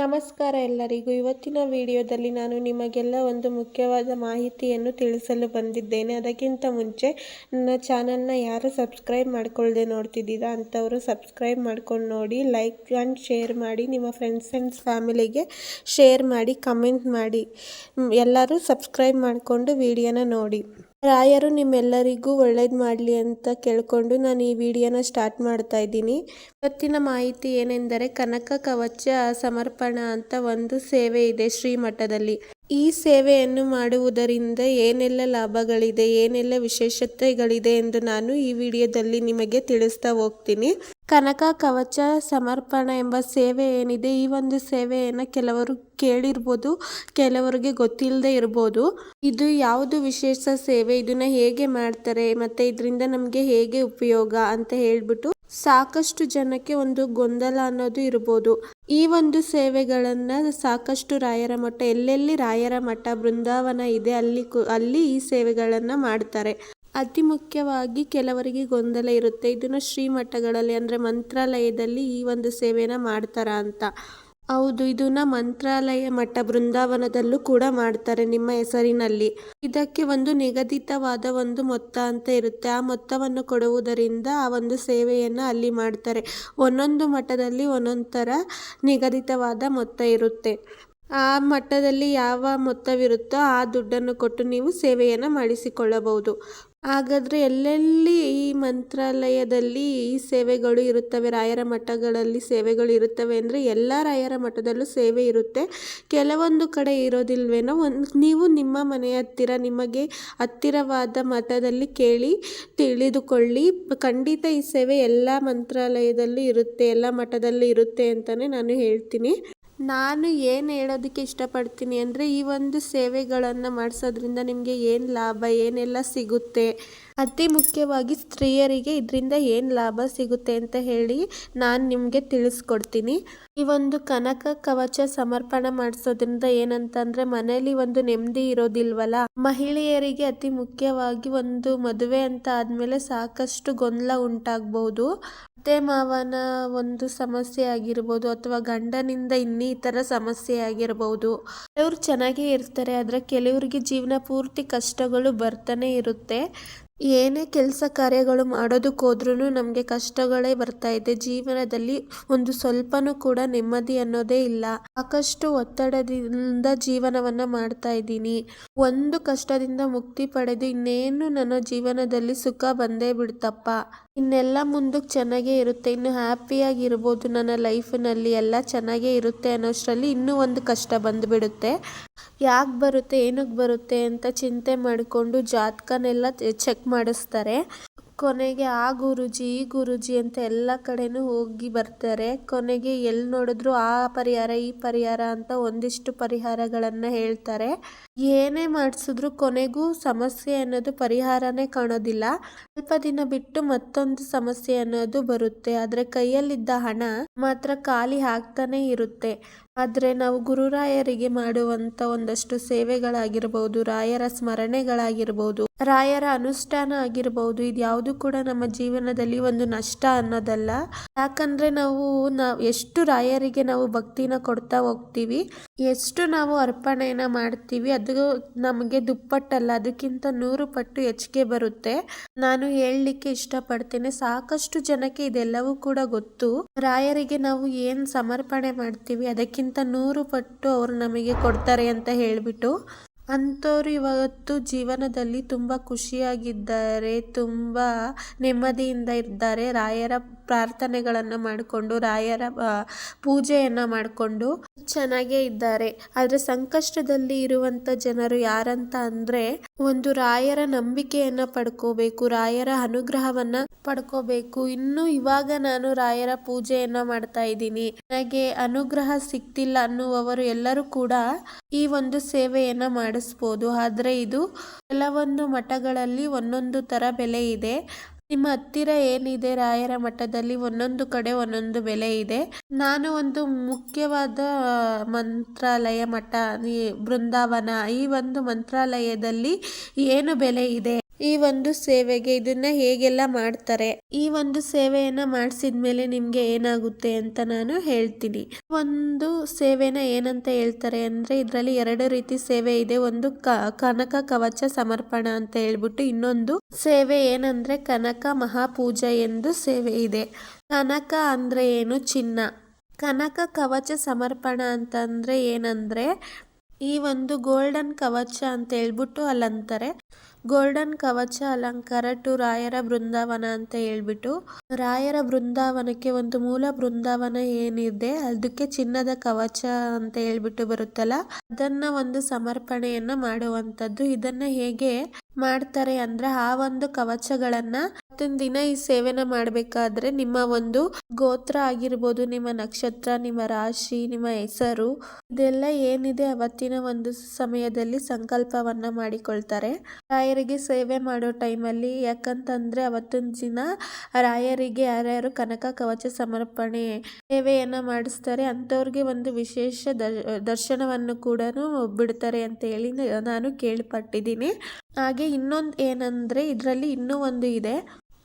ನಮಸ್ಕಾರ ಎಲ್ಲರಿಗೂ. ಇವತ್ತಿನ ವಿಡಿಯೋದಲ್ಲಿ ನಾನು ನಿಮಗೆಲ್ಲ ಒಂದು ಮುಖ್ಯವಾದ ಮಾಹಿತಿಯನ್ನು ತಿಳಿಸಲು ಬಂದಿದ್ದೇನೆ. ಅದಕ್ಕಿಂತ ಮುಂಚೆ ನನ್ನ ಚಾನಲ್ನ ಯಾರು ಸಬ್ಸ್ಕ್ರೈಬ್ ಮಾಡ್ಕೊಳ್ಳದೆ ನೋಡ್ತಿದ್ದೀರಾ ಅಂಥವರು ಸಬ್ಸ್ಕ್ರೈಬ್ ಮಾಡ್ಕೊಂಡು ನೋಡಿ, ಲೈಕ್ ಆ್ಯಂಡ್ ಶೇರ್ ಮಾಡಿ, ನಿಮ್ಮ ಫ್ರೆಂಡ್ಸ್ ಆ್ಯಂಡ್ ಫ್ಯಾಮಿಲಿಗೆ ಶೇರ್ ಮಾಡಿ, ಕಮೆಂಟ್ ಮಾಡಿ, ಎಲ್ಲರೂ ಸಬ್ಸ್ಕ್ರೈಬ್ ಮಾಡಿಕೊಂಡು ವಿಡಿಯೋನ ನೋಡಿ. ರಾಯರು ನಿಮ್ಮೆಲ್ಲರಿಗೂ ಒಳ್ಳೇದು ಮಾಡಲಿ ಅಂತ ಕೇಳಿಕೊಂಡು ನಾನು ಈ ವಿಡಿಯೋನ ಸ್ಟಾರ್ಟ್ ಮಾಡ್ತಾ ಇದ್ದೀನಿ. ಇವತ್ತಿನ ಮಾಹಿತಿ ಏನೆಂದರೆ ಕನಕ ಕವಚ ಸಮರ್ಪಣ ಅಂತ ಒಂದು ಸೇವೆ ಇದೆ ಶ್ರೀಮಠದಲ್ಲಿ. ಈ ಸೇವೆಯನ್ನು ಮಾಡುವುದರಿಂದ ಏನೆಲ್ಲ ಲಾಭಗಳಿದೆ, ಏನೆಲ್ಲ ವಿಶೇಷತೆಗಳಿದೆ ಎಂದು ನಾನು ಈ ವಿಡಿಯೋದಲ್ಲಿ ನಿಮಗೆ ತಿಳಿಸ್ತಾ ಹೋಗ್ತೀನಿ. ಕನಕ ಕವಚ ಸಮರ್ಪಣ ಎಂಬ ಸೇವೆ ಏನಿದೆ, ಈ ಒಂದು ಸೇವೆಯನ್ನು ಕೆಲವರು ಕೇಳಿರ್ಬೋದು, ಕೆಲವರಿಗೆ ಗೊತ್ತಿಲ್ಲದೆ ಇರ್ಬೋದು. ಇದು ಯಾವುದು ವಿಶೇಷ ಸೇವೆ? ಇದನ್ನು ಹೇಗೆ ಮಾಡ್ತಾರೆ? ಮತ್ತೆ ಇದರಿಂದ ನಮಗೆ ಹೇಗೆ ಉಪಯೋಗ ಅಂತ ಹೇಳ್ಬಿಟ್ಟು ಸಾಕಷ್ಟು ಜನಕ್ಕೆ ಒಂದು ಗೊಂದಲ ಅನ್ನೋದು ಇರ್ಬೋದು. ಈ ಒಂದು ಸೇವೆಗಳನ್ನ ಸಾಕಷ್ಟು ರಾಯರ ಮಠ, ಎಲ್ಲೆಲ್ಲಿ ರಾಯರ ಮಠ, ಬೃಂದಾವನ ಇದೆ, ಅಲ್ಲಿ ಅಲ್ಲಿ ಈ ಸೇವೆಗಳನ್ನ ಮಾಡ್ತಾರೆ. ಅತಿ ಮುಖ್ಯವಾಗಿ ಕೆಲವರಿಗೆ ಗೊಂದಲ ಇರುತ್ತೆ. ಇದನ್ನು ಶ್ರೀಮಠಗಳಲ್ಲಿ ಅಂದ್ರೆ ಮಂತ್ರಾಲಯದಲ್ಲಿ ಈ ಒಂದು ಸೇವೆನ ಮಾಡ್ತಾರ ಅಂತ. ಹೌದು ಇದನ್ನ ಮಂತ್ರಾಲಯ ಮಠ ಬೃಂದಾವನದಲ್ಲೂ ಕೂಡ ಮಾಡ್ತಾರೆ ನಿಮ್ಮ ಹೆಸರಿನಲ್ಲಿ. ಇದಕ್ಕೆ ಒಂದು ನಿಗದಿತವಾದ ಒಂದು ಮೊತ್ತ ಅಂತ ಇರುತ್ತೆ. ಆ ಮೊತ್ತವನ್ನು ಕೊಡುವುದರಿಂದ ಆ ಒಂದು ಸೇವೆಯನ್ನು ಅಲ್ಲಿ ಮಾಡ್ತಾರೆ. ಒಂದೊಂದು ಮಠದಲ್ಲಿ ಒಂದೊಂದು ಥರ ನಿಗದಿತವಾದ ಮೊತ್ತ ಇರುತ್ತೆ. ಆ ಮಟ್ಟದಲ್ಲಿ ಯಾವ ಮೊತ್ತವಿರುತ್ತೋ ಆ ದುಡ್ಡನ್ನು ಕೊಟ್ಟು ನೀವು ಸೇವೆಯನ್ನು ಮಾಡಿಸಿಕೊಳ್ಳಬಹುದು. ಹಾಗಾದರೆ ಎಲ್ಲೆಲ್ಲಿ ಈ ಮಂತ್ರಾಲಯದಲ್ಲಿ ಈ ಸೇವೆಗಳು ಇರುತ್ತವೆ, ರಾಯರ ಮಠಗಳಲ್ಲಿ ಸೇವೆಗಳು ಇರುತ್ತವೆ ಅಂದರೆ ಎಲ್ಲ ರಾಯರ ಮಠದಲ್ಲೂ ಸೇವೆ ಇರುತ್ತೆ. ಕೆಲವೊಂದು ಕಡೆ ಇರೋದಿಲ್ವೇನೋ, ಒಂದು ನೀವು ನಿಮ್ಮ ಮನೆಯ ಹತ್ತಿರ, ನಿಮಗೆ ಹತ್ತಿರವಾದ ಮಠದಲ್ಲಿ ಕೇಳಿ ತಿಳಿದುಕೊಳ್ಳಿ. ಖಂಡಿತ ಈ ಸೇವೆ ಎಲ್ಲ ಮಂತ್ರಾಲಯದಲ್ಲೂ ಇರುತ್ತೆ, ಎಲ್ಲ ಮಠದಲ್ಲೂ ಇರುತ್ತೆ ಅಂತಲೇ ನಾನು ಹೇಳ್ತೀನಿ. ನಾನು ಏನು ಹೇಳೋದಕ್ಕೆ ಇಷ್ಟಪಡ್ತೀನಿ ಅಂದರೆ ಈ ಒಂದು ಸೇವೆಗಳನ್ನು ಮಾಡಿಸೋದ್ರಿಂದ ನಿಮಗೆ ಏನು ಲಾಭ ಏನೆಲ್ಲ ಸಿಗುತ್ತೆ ಅತಿ ಮುಖ್ಯವಾಗಿ ಸ್ತ್ರೀಯರಿಗೆ ಇದರಿಂದ ಏನು ಲಾಭ ಸಿಗುತ್ತೆ ಅಂತ ಹೇಳಿ ನಾನು ನಿಮಗೆ ತಿಳಿಸ್ಕೊಡ್ತೀನಿ. ಈ ಒಂದು ಕನಕ ಕವಚ ಸಮರ್ಪಣೆ ಮಾಡಿಸೋದ್ರಿಂದ ಏನಂತಂದ್ರೆ ಮನೆಯಲ್ಲಿ ಒಂದು ನೆಮ್ಮದಿ ಇರೋದಿಲ್ವಲ್ಲ? ಮಹಿಳೆಯರಿಗೆ ಅತಿ ಮುಖ್ಯವಾಗಿ ಒಂದು ಮದುವೆ ಅಂತ ಆದಮೇಲೆ ಸಾಕಷ್ಟು ಗೊಂದಲ ಉಂಟಾಗಬಹುದು. ಅತ್ತೆ ಮಾವನ ಒಂದು ಸಮಸ್ಯೆ ಆಗಿರ್ಬೋದು ಅಥವಾ ಗಂಡನಿಂದ ಇನ್ನಿತರ ಸಮಸ್ಯೆ ಆಗಿರ್ಬೋದು. ಕೆಲವರು ಚೆನ್ನಾಗೇ ಇರ್ತಾರೆ, ಆದರೆ ಕೆಲವರಿಗೆ ಜೀವನ ಪೂರ್ತಿ ಕಷ್ಟಗಳು ಬರ್ತಾನೆ ಇರುತ್ತೆ. ಏನೇ ಕೆಲಸ ಕಾರ್ಯಗಳು ಮಾಡೋದಕ್ಕೋದ್ರೂ ನಮಗೆ ಕಷ್ಟಗಳೇ ಬರ್ತಾ ಇದೆ. ಜೀವನದಲ್ಲಿ ಒಂದು ಸ್ವಲ್ಪನೂ ಕೂಡ ನೆಮ್ಮದಿ ಅನ್ನೋದೇ ಇಲ್ಲ. ಸಾಕಷ್ಟು ಒತ್ತಡದಿಂದ ಜೀವನವನ್ನ ಮಾಡ್ತಾ ಇದ್ದೀನಿ. ಒಂದು ಕಷ್ಟದಿಂದ ಮುಕ್ತಿ ಪಡೆದು ಇನ್ನೇನು ನನ್ನ ಜೀವನದಲ್ಲಿ ಸುಖ ಬಂದೇ ಬಿಡ್ತಪ್ಪ. ಇನ್ನೆಲ್ಲ ಮುಂದಕ್ಕೆ ಚೆನ್ನಾಗೇ ಇರುತ್ತೆ. ಇನ್ನು ಹ್ಯಾಪಿಯಾಗಿರ್ಬೋದು ನನ್ನ ಲೈಫಿನಲ್ಲಿ. ಎಲ್ಲ ಚೆನ್ನಾಗೇ ಇರುತ್ತೆ ಅನ್ನೋಷ್ಟರಲ್ಲಿ ಇನ್ನೂ ಒಂದು ಕಷ್ಟ ಬಂದುಬಿಡುತ್ತೆ. ಯಾಕೆ ಬರುತ್ತೆ ಏನಕ್ಕೆ ಬರುತ್ತೆ ಅಂತ ಚಿಂತೆ ಮಾಡಿಕೊಂಡು ಜಾತಕನೆಲ್ಲ ಚೆಕ್ ಮಾಡಿಸ್ತಾರೆ. ಕೊನೆಗೆ ಆ ಗುರುಜಿ, ಈ ಗುರುಜಿ ಅಂತ ಎಲ್ಲ ಕಡೆನೂ ಹೋಗಿ ಬರ್ತಾರೆ. ಕೊನೆಗೆ ಎಲ್ಲಿ ನೋಡಿದ್ರು ಆ ಪರಿಹಾರ, ಈ ಪರಿಹಾರ ಅಂತ ಒಂದಿಷ್ಟು ಪರಿಹಾರಗಳನ್ನು ಹೇಳ್ತಾರೆ. ಏನೇ ಮಾಡಿಸಿದ್ರು ಕೊನೆಗೂ ಸಮಸ್ಯೆ ಅನ್ನೋದು ಪರಿಹಾರನೇ ಕಾಣೋದಿಲ್ಲ. ಸ್ವಲ್ಪ ದಿನ ಬಿಟ್ಟು ಮತ್ತೊಂದು ಸಮಸ್ಯೆ ಅನ್ನೋದು ಬರುತ್ತೆ. ಆದರೆ ಕೈಯಲ್ಲಿದ್ದ ಹಣ ಮಾತ್ರ ಖಾಲಿ ಆಗ್ತಾನೆ ಇರುತ್ತೆ. ಆದರೆ ನಾವು ಗುರುರಾಯರಿಗೆ ಮಾಡುವಂಥ ಒಂದಷ್ಟು ಸೇವೆಗಳಾಗಿರ್ಬೋದು, ರಾಯರ ಸ್ಮರಣೆಗಳಾಗಿರ್ಬೋದು, ರಾಯರ ಅನುಷ್ಠಾನ ಆಗಿರ್ಬೋದು ಇದ್ಯಾವುದು ಕೂಡ ನಮ್ಮ ಜೀವನದಲ್ಲಿ ಒಂದು ನಷ್ಟ ಅನ್ನೋದಲ್ಲ. ಯಾಕಂದ್ರೆ ನಾವು ನಾವು ಎಷ್ಟು ರಾಯರಿಗೆ ನಾವು ಭಕ್ತಿನ ಕೊಡ್ತಾ ಹೋಗ್ತೀವಿ, ಎಷ್ಟು ನಾವು ಅರ್ಪಣೆಯನ್ನ ಮಾಡ್ತೀವಿ, ಅದು ನಮಗೆ ದುಪ್ಪಟ್ಟಲ್ಲ, ಅದಕ್ಕಿಂತ ನೂರು ಪಟ್ಟು ಹೆಚ್ಚಿಗೆ ಬರುತ್ತೆ. ನಾನು ಹೇಳಲಿಕ್ಕೆ ಇಷ್ಟಪಡ್ತೇನೆ, ಸಾಕಷ್ಟು ಜನಕ್ಕೆ ಇದೆಲ್ಲವೂ ಕೂಡ ಗೊತ್ತು. ರಾಯರಿಗೆ ನಾವು ಏನ್ ಸಮರ್ಪಣೆ ಮಾಡ್ತೀವಿ, ಅದಕ್ಕಿಂತ ನೂರು ಪಟ್ಟು ಅವರು ನಮಗೆ ಕೊಡ್ತಾರೆ ಅಂತ ಹೇಳ್ಬಿಟ್ಟು ಅಂಥವ್ರು ಇವತ್ತು ಜೀವನದಲ್ಲಿ ತುಂಬ ಖುಷಿಯಾಗಿದ್ದಾರೆ, ತುಂಬ ನೆಮ್ಮದಿಯಿಂದ ಇದ್ದಾರೆ. ರಾಯರ ಪ್ರಾರ್ಥನೆಗಳನ್ನು ಮಾಡಿಕೊಂಡು, ರಾಯರ ಪೂಜೆಯನ್ನು ಮಾಡಿಕೊಂಡು ಚೆನ್ನಾಗೇ ಇದ್ದಾರೆ. ಆದರೆ ಸಂಕಷ್ಟದಲ್ಲಿ ಇರುವಂಥ ಜನರು ಯಾರಂತ ಅಂದರೆ ಒಂದು ರಾಯರ ನಂಬಿಕೆಯನ್ನು ಪಡ್ಕೋಬೇಕು, ರಾಯರ ಅನುಗ್ರಹವನ್ನ ಪಡ್ಕೋಬೇಕು. ಇನ್ನು ಇವಾಗ ನಾನು ರಾಯರ ಪೂಜೆಯನ್ನು ಮಾಡ್ತಾ ಇದ್ದೀನಿ. ನನಗೆ ಅನುಗ್ರಹ ಸಿಕ್ತಿಲ್ಲ ಅನ್ನುವವರು ಎಲ್ಲರೂ ಕೂಡ ಈ ಒಂದು ಸೇವೆಯನ್ನ ಮಾಡಿಸ್ಬೋದು ಆದರೆ ಇದು ಕೆಲವೊಂದು ಮಠಗಳಲ್ಲಿ ಒಂದೊಂದು ತರ ಬೆಲೆ ಇದೆ. ನಿಮ್ಮ ಹತ್ತಿರ ಏನಿದೆ ರಾಯರ ಮಠದಲ್ಲಿ ಒಂದೊಂದು ಕಡೆ ಒಂದೊಂದು ಬೆಲೆ ಇದೆ. ನಾನು ಒಂದು ಮುಖ್ಯವಾದ ಮಂತ್ರಾಲಯ ಮಠ ಬೃಂದಾವನ, ಈ ಒಂದು ಮಂತ್ರಾಲಯದಲ್ಲಿ ಏನು ಬೆಲೆ ಇದೆ? ಈ ಒಂದು ಸೇವೆಗೆ ಇದನ್ನ ಹೇಗೆಲ್ಲ ಮಾಡ್ತಾರೆ? ಈ ಒಂದು ಸೇವೆಯನ್ನ ಮಾಡಿಸಿದ್ಮೇಲೆ ನಿಮ್ಗೆ ಏನಾಗುತ್ತೆ ಅಂತ ನಾನು ಹೇಳ್ತೀನಿ. ಒಂದು ಸೇವೆನ ಏನಂತ ಹೇಳ್ತಾರೆ ಅಂದ್ರೆ ಇದರಲ್ಲಿ ಎರಡು ರೀತಿ ಸೇವೆ ಇದೆ. ಒಂದು ಕನಕ ಕವಚ ಸಮರ್ಪಣ ಅಂತ ಹೇಳ್ಬಿಟ್ಟು ಇನ್ನೊಂದು ಸೇವೆ ಏನಂದ್ರೆ ಕನಕ ಮಹಾಪೂಜಾ ಎಂದು ಸೇವೆ ಇದೆ. ಕನಕ ಅಂದ್ರೆ ಏನು? ಚಿನ್ನ. ಕನಕ ಕವಚ ಸಮರ್ಪಣ ಅಂತಂದ್ರೆ ಏನಂದ್ರೆ ಈ ಒಂದು ಗೋಲ್ಡನ್ ಕವಚ ಅಂತ ಹೇಳ್ಬಿಟ್ಟು ಅಲ್ಲಂತಾರೆ. ಗೋಲ್ಡನ್ ಕವಚ ಅಲಂಕಾರ ಟು ರಾಯರ ಬೃಂದಾವನ ಅಂತ ಹೇಳ್ಬಿಟ್ಟು, ರಾಯರ ಬೃಂದಾವನಕ್ಕೆ ಒಂದು ಮೂಲ ಬೃಂದಾವನ ಏನಿದೆ, ಅದಕ್ಕೆ ಚಿನ್ನದ ಕವಚ ಅಂತ ಹೇಳ್ಬಿಟ್ಟು ಬರುತ್ತಲ್ಲ, ಅದನ್ನ ಒಂದು ಸಮರ್ಪಣೆಯನ್ನ ಮಾಡುವಂತದ್ದು ಇದನ್ನ ಹೇಗೆ ಮಾಡ್ತಾರೆ ಅಂದ್ರೆ, ಆ ಒಂದು ಕವಚಗಳನ್ನ ಮತ್ತೊಂದು ದಿನ ಈ ಸೇವೆನ ಮಾಡ್ಬೇಕಾದ್ರೆ ನಿಮ್ಮ ಒಂದು ಗೋತ್ರ ಆಗಿರ್ಬೋದು, ನಿಮ್ಮ ನಕ್ಷತ್ರ, ನಿಮ್ಮ ರಾಶಿ, ನಿಮ್ಮ ಹೆಸರು, ಇದೆಲ್ಲ ಏನಿದೆ ಅವತ್ತಿನ ಒಂದು ಸಮಯದಲ್ಲಿ ಸಂಕಲ್ಪವನ್ನ ಮಾಡಿಕೊಳ್ತಾರೆ. ರಾಯರಿಗೆ ಸೇವೆ ಮಾಡೋ ಟೈಮಲ್ಲಿ ಯಾಕಂತಂದರೆ ಅವತ್ತಿನ ದಿನ ರಾಯರಿಗೆ ಯಾರ್ಯಾರು ಕನಕ ಕವಚ ಸಮರ್ಪಣೆ ಸೇವೆಯನ್ನು ಮಾಡಿಸ್ತಾರೆ, ಅಂಥವ್ರಿಗೆ ಒಂದು ವಿಶೇಷ ದರ್ಶನವನ್ನು ಕೂಡ ಬಿಡ್ತಾರೆ ಅಂತ ಹೇಳಿ ನಾನು ಕೇಳ್ಪಟ್ಟಿದ್ದೀನಿ. ಹಾಗೆ ಇನ್ನೊಂದು ಏನಂದರೆ ಇದರಲ್ಲಿ ಇನ್ನೂ ಒಂದು ಇದೆ,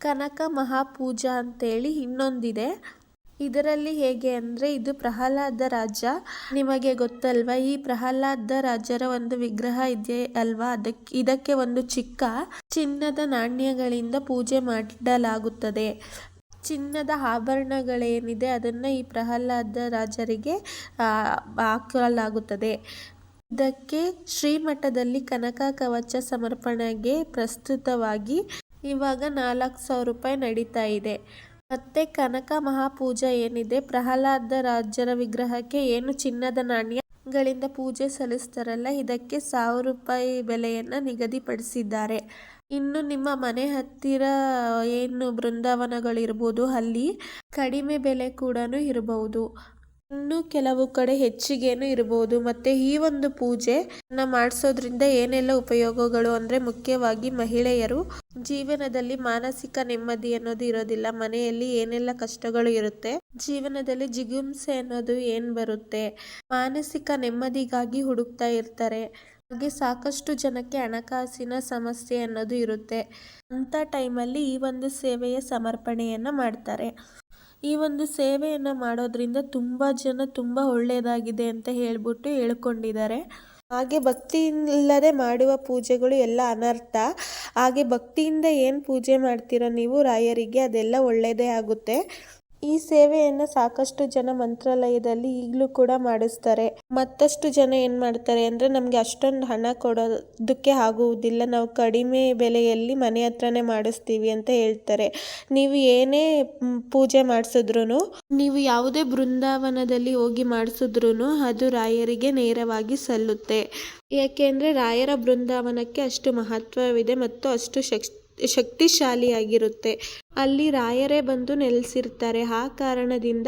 ಕನಕ ಮಹಾಪೂಜಾ ಅಂತೇಳಿ ಇನ್ನೊಂದಿದೆ. ಇದರಲ್ಲಿ ಹೇಗೆ ಅಂದರೆ, ಇದು ಪ್ರಹ್ಲಾದ ರಾಜ. ನಿಮಗೆ ಗೊತ್ತಲ್ವಾ, ಈ ಪ್ರಹ್ಲಾದ ರಾಜರ ಒಂದು ವಿಗ್ರಹ ಇದೆ ಅಲ್ವಾ? ಅದಕ್ಕೆ ಇದಕ್ಕೆ ಒಂದು ಚಿಕ್ಕ ಚಿನ್ನದ ನಾಣ್ಯಗಳಿಂದ ಪೂಜೆ ಮಾಡಲಾಗುತ್ತದೆ. ಚಿನ್ನದ ಆಭರಣಗಳೇನಿದೆ, ಅದನ್ನ ಈ ಪ್ರಹ್ಲಾದ ರಾಜರಿಗೆ ಹಾಕಲಾಗುತ್ತದೆ. ಇದಕ್ಕೆ ಶ್ರೀಮಠದಲ್ಲಿ ಕನಕ ಕವಚ ಸಮರ್ಪಣೆಗೆ ಪ್ರಸ್ತುತವಾಗಿ ಇವಾಗ ನಾಲ್ಕು ಸಾವಿರ ರೂಪಾಯಿ ನಡೀತಾ ಇದೆ. ಮತ್ತೆ ಕನಕ ಮಹಾಪೂಜಾ ಏನಿದೆ? ಪ್ರಹ್ಲಾದ ರಾಜರ ವಿಗ್ರಹಕ್ಕೆ ಏನು ಚಿನ್ನದ ನಾಣ್ಯಗಳಿಂದ ಪೂಜೆ ಸಲ್ಲಿಸ್ತಾರಲ್ಲ, ಇದಕ್ಕೆ ಸಾವಿರ ರೂಪಾಯಿ ಬೆಲೆಯನ್ನ ನಿಗದಿಪಡಿಸಿದ್ದಾರೆ. ಇನ್ನು ನಿಮ್ಮ ಮನೆ ಹತ್ತಿರ ಏನು ಬೃಂದಾವನಗಳಿರ್ಬೋದು, ಅಲ್ಲಿ ಕಡಿಮೆ ಬೆಲೆ ಕೂಡ ಇರಬಹುದು ಇನ್ನು ಕೆಲವು ಕಡೆ ಹೆಚ್ಚಿಗೆನು ಇರಬಹುದು ಮತ್ತೆ ಈ ಒಂದು ಪೂಜೆ ಮಾಡಿಸೋದ್ರಿಂದ ಏನೆಲ್ಲ ಉಪಯೋಗಗಳು ಅಂದ್ರೆ ಮುಖ್ಯವಾಗಿ ಮಹಿಳೆಯರು ಜೀವನದಲ್ಲಿ ಮಾನಸಿಕ ನೆಮ್ಮದಿ ಅನ್ನೋದು ಇರೋದಿಲ್ಲ, ಮನೆಯಲ್ಲಿ ಏನೆಲ್ಲ ಕಷ್ಟಗಳು ಇರುತ್ತೆ, ಜೀವನದಲ್ಲಿ ಜಿಗುಂಸೆ ಅನ್ನೋದು ಏನ್ ಬರುತ್ತೆ, ಮಾನಸಿಕ ನೆಮ್ಮದಿಗಾಗಿ ಹುಡುಕ್ತಾ ಇರ್ತಾರೆ, ಹಾಗೆ ಸಾಕಷ್ಟು ಜನಕ್ಕೆ ಹಣಕಾಸಿನ ಸಮಸ್ಯೆ ಅನ್ನೋದು ಇರುತ್ತೆ. ಅಂತ ಟೈಮಲ್ಲಿ ಈ ಒಂದು ಸೇವೆಯ ಸಮರ್ಪಣೆಯನ್ನ ಮಾಡ್ತಾರೆ. ಈ ಒಂದು ಸೇವೆಯನ್ನು ಮಾಡೋದ್ರಿಂದ ತುಂಬ ಜನ ತುಂಬ ಒಳ್ಳೆಯದಾಗಿದೆ ಅಂತ ಹೇಳ್ಬಿಟ್ಟು ಹೇಳ್ಕೊಂಡಿದ್ದಾರೆ. ಹಾಗೆ ಭಕ್ತಿಯಿಲ್ಲದೆ ಮಾಡುವ ಪೂಜೆಗಳು ಎಲ್ಲ ಅನರ್ಥ. ಹಾಗೆ ಭಕ್ತಿಯಿಂದ ಏನು ಪೂಜೆ ಮಾಡ್ತೀರಾ ನೀವು ರಾಯರಿಗೆ ಅದೆಲ್ಲ ಒಳ್ಳೆಯದೇ ಆಗುತ್ತೆ. ಈ ಸೇವೆಯನ್ನು ಸಾಕಷ್ಟು ಜನ ಮಂತ್ರಾಲಯದಲ್ಲಿ ಈಗಲೂ ಕೂಡ ಮಾಡಿಸ್ತಾರೆ. ಮತ್ತಷ್ಟು ಜನ ಏನು ಮಾಡ್ತಾರೆ ಅಂದರೆ ನಮಗೆ ಅಷ್ಟೊಂದು ಹಣ ಕೊಡೋದಕ್ಕೆ ಆಗುವುದಿಲ್ಲ. ನಾವು ಕಡಿಮೆ ಬೆಲೆಯಲ್ಲಿ ಮನೆ ಹತ್ರನೇ ಮಾಡಿಸ್ತೀವಿ ಅಂತ ಹೇಳ್ತಾರೆ. ನೀವು ಏನೇ ಪೂಜೆ ಮಾಡಿಸಿದ್ರು ನೀವು ಯಾವುದೇ ಬೃಂದಾವನದಲ್ಲಿ ಹೋಗಿ ಮಾಡಿಸಿದ್ರು ಅದು ರಾಯರಿಗೆ ನೇರವಾಗಿ ಸಲ್ಲುತ್ತೆ. ಯಾಕೆಂದರೆ ರಾಯರ ಬೃಂದಾವನಕ್ಕೆ ಅಷ್ಟು ಮಹತ್ವವಿದೆ ಮತ್ತು ಅಷ್ಟು ಶಕ್ತಿ ಶಕ್ತಿಶಾಲಿಯಾಗಿರುತ್ತೆ. ಅಲ್ಲಿ ರಾಯರೇ ಬಂದು ನೆಲೆಸಿರ್ತಾರೆ. ಆ ಕಾರಣದಿಂದ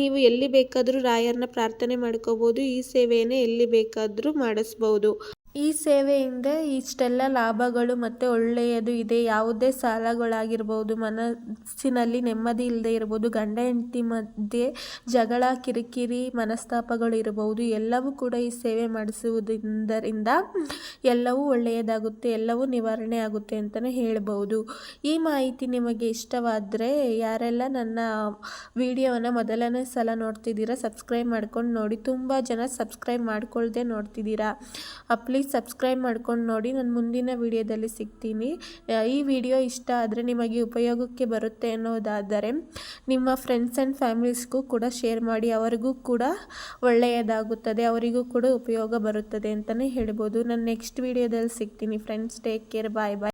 ನೀವು ಎಲ್ಲಿ ಬೇಕಾದರೂ ರಾಯರನ್ನ ಪ್ರಾರ್ಥನೆ ಮಾಡ್ಕೋಬೋದು, ಈ ಸೇವೆಯನ್ನು ಎಲ್ಲಿ ಬೇಕಾದರೂ ಮಾಡಿಸ್ಬೋದು. ಈ ಸೇವೆಯಿಂದ ಇಷ್ಟೆಲ್ಲ ಲಾಭಗಳು ಮತ್ತು ಒಳ್ಳೆಯದು ಇದೆ. ಯಾವುದೇ ಸಾಲಗಳಾಗಿರ್ಬೋದು, ಮನಸ್ಸಿನಲ್ಲಿ ನೆಮ್ಮದಿ ಇಲ್ಲದೆ ಇರ್ಬೋದು, ಗಂಡ ಹೆಂಡತಿ ಮಧ್ಯೆ ಜಗಳ, ಕಿರಿಕಿರಿ, ಮನಸ್ತಾಪಗಳು ಇರಬಹುದು ಎಲ್ಲವೂ ಕೂಡ ಈ ಸೇವೆ ಮಾಡಿಸುವುದರಿಂದ ಎಲ್ಲವೂ ಒಳ್ಳೆಯದಾಗುತ್ತೆ, ಎಲ್ಲವೂ ನಿವಾರಣೆ ಆಗುತ್ತೆ ಅಂತಲೇ ಹೇಳ್ಬೋದು. ಈ ಮಾಹಿತಿ ನಿಮಗೆ ಇಷ್ಟವಾದರೆ ಯಾರೆಲ್ಲ ನನ್ನ ವಿಡಿಯೋವನ್ನು ಮೊದಲನೇ ಸಲ ನೋಡ್ತಿದ್ದೀರಾ, ಸಬ್ಸ್ಕ್ರೈಬ್ ಮಾಡ್ಕೊಂಡು ನೋಡಿ. ತುಂಬ ಜನ ಸಬ್ಸ್ಕ್ರೈಬ್ ಮಾಡ್ಕೊಳ್ಳದೆ ನೋಡ್ತಿದ್ದೀರಾ. ಪ್ಲೀಸ್ ಸಬ್ಸ್ಕ್ರೈಬ್ ಮಾಡ್ಕೊಂಡು ನೋಡಿ. ನಾನು ಮುಂದಿನ ವಿಡಿಯೋದಲ್ಲಿ ಸಿಗ್ತೀನಿ. ಈ ವಿಡಿಯೋ ಇಷ್ಟ ಆದರೆ ನಿಮಗೆ ಉಪಯೋಗಕ್ಕೆ ಬರುತ್ತೆ ಅನ್ನೋದಾದರೆ ನಿಮ್ಮ ಫ್ರೆಂಡ್ಸ್ ಆ್ಯಂಡ್ ಫ್ಯಾಮಿಲೀಸ್ಗೂ ಕೂಡ ಶೇರ್ ಮಾಡಿ. ಅವರಿಗೂ ಕೂಡ ಒಳ್ಳೆಯದಾಗುತ್ತದೆ. ಅವರಿಗೂ ಕೂಡ ಉಪಯೋಗ ಬರುತ್ತದೆ ಅಂತಲೇ ಹೇಳ್ಬೋದು. ನಾನು ನೆಕ್ಸ್ಟ್ ವಿಡಿಯೋದಲ್ಲಿ ಸಿಗ್ತೀನಿ. Friends take care bye bye